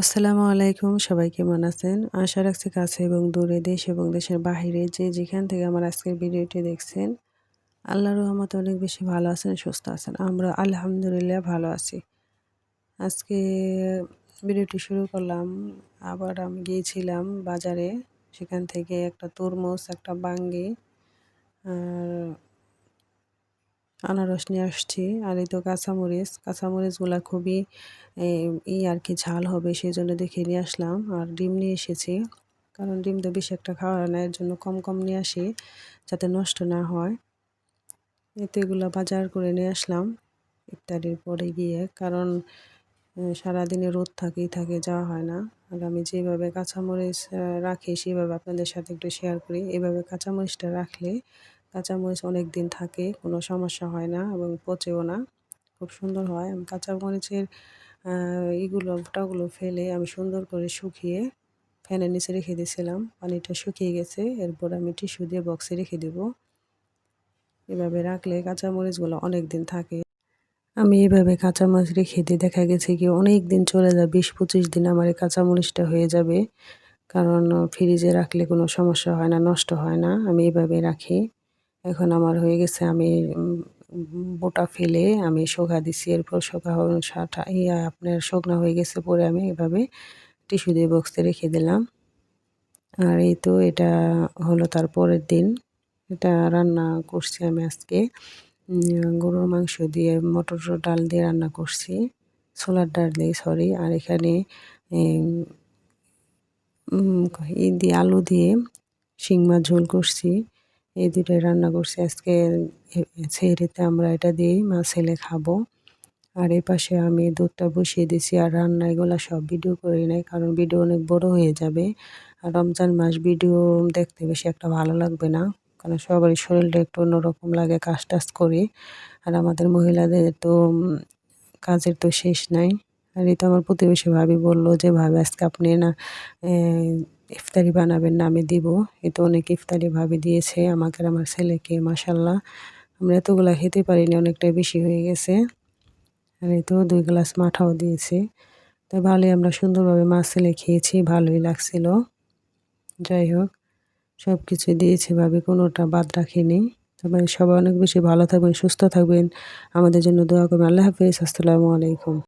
আসসালামু আলাইকুম, সবাই কেমন আছেন? আশা রাখছি কাছে এবং দূরে দেশ এবং দেশের বাহিরে যে যেখান থেকে আমার আজকের ভিডিওটি দেখছেন আল্লাহর রহমত অনেক বেশি ভালো আছেন, সুস্থ আছেন। আমরা আলহামদুলিল্লাহ ভালো আছি। আজকে ভিডিওটি শুরু করলাম, আবার আমি গিয়েছিলাম বাজারে, সেখান থেকে একটা তরমুজ, একটা বাঙ্গি আনারস নিয়ে আসছি আর এই তো কাঁচামরিচ। কাঁচামরিচগুলো খুবই ই আর কি ঝাল হবে সেই জন্য দেখে নিয়ে আসলাম। আর ডিম নিয়ে এসেছি, কারণ ডিম তো বেশি একটা খাওয়া না, এর জন্য কম কম নিয়ে আসি যাতে নষ্ট না হয়। এতে এগুলো বাজার করে নিয়ে আসলাম ইত্যাদির পরে গিয়ে, কারণ সারাদিনে রোদ থাকেই থাকে, যাওয়া হয় না। আর আমি যেভাবে কাঁচামরিচ রাখি সেভাবে আপনাদের সাথে একটু শেয়ার করি। এভাবে কাঁচামরিচটা রাখলে কাঁচামরিচ অনেক দিন থাকে, কোনো সমস্যা হয় না এবং পচেও না। খুব সুন্দর হয়। আমি কাঁচামরিচের এইগুলো ফোটাগুলো ফেলে আমি সুন্দর করে শুকিয়ে ফ্যানের নিচে রেখে দিয়েছিলাম। পানিটা শুকিয়ে গেছে, এরপর আমি টিস্যু দিয়ে বক্সে রেখে দেব। এভাবে রাখলে কাঁচামরিচগুলো অনেক দিন থাকে। আমি এইভাবে কাঁচামরিচ রেখে দিয়ে দেখা গেছে কি অনেক দিন চলে যায়, বিশ পঁচিশ দিন আমার এই কাঁচামরিচটা হয়ে যাবে। কারণ, ফ্রিজে রাখলে কোনো সমস্যা হয় না, নষ্ট হয় না। আমি এভাবে রাখি। এখন আমার হয়ে গেছে, আমি বোটা ফেলে আমি শোকা দিছি, এরপর শোকা সাটা, ইয়া আপনার শুকনা হয়ে গেছে পরে আমি এভাবে টিস্যু দিয়ে বক্সে রেখে দিলাম। আর এই তো এটা হলো তার পরের দিন, এটা রান্না করছি আমি আজকে। গরুর মাংস দিয়ে, মটর ডাল দিয়ে রান্না করছি, ছোলার ডাল দিয়ে সরি আর এখানে ই দিয়ে, আলু দিয়ে শিংমা ঝোল করছি। এই দুটোই রান্না করছি। আজকে ছেড়েতে আমরা এটা দিয়েই মা ছেলে খাব। আর এই পাশে আমি দুধটা বসিয়ে দিছি আর রান্না এগুলো সব ভিডিও করে নেই, কারণ ভিডিও অনেক বড় হয়ে যাবে। আর রমজান মাস ভিডিও দেখতে বেশি একটা ভালো লাগবে না, কারণ সবারই শরীরটা একটু অন্যরকম লাগে কাজ টাজ করে। আর আমাদের মহিলাদের তো কাজের তো শেষ নাই। আর এই তো আমার প্রতিবেশী ভাবি বলল যে, ভাবে আজকে আপনি না ইফতারি বানাবেন না, আমি দিব। এ তো অনেক ইফতারি ভাবে দিয়েছে আমাকে আর আমার ছেলেকে মাসাল্লাহ আমরা এতগুলা খেতে পারিনি, অনেকটাই বেশি হয়ে গেছে। আর এই তো দুই গ্লাস মাঠাও দিয়েছে। তো ভালোই আমরা সুন্দরভাবে মাছ ছেলে খেয়েছি, ভালোই লাগছিল। যাই হোক সব কিছু দিয়েছে ভাবে, কোনোটা বাদ রাখিনি। তারপরে সবাই অনেক বেশি ভালো থাকবেন, সুস্থ থাকবেন। আমাদের জন্য দোয়া করবেন। আল্লাহ হাফিজ, আসসালামু আলাইকুম।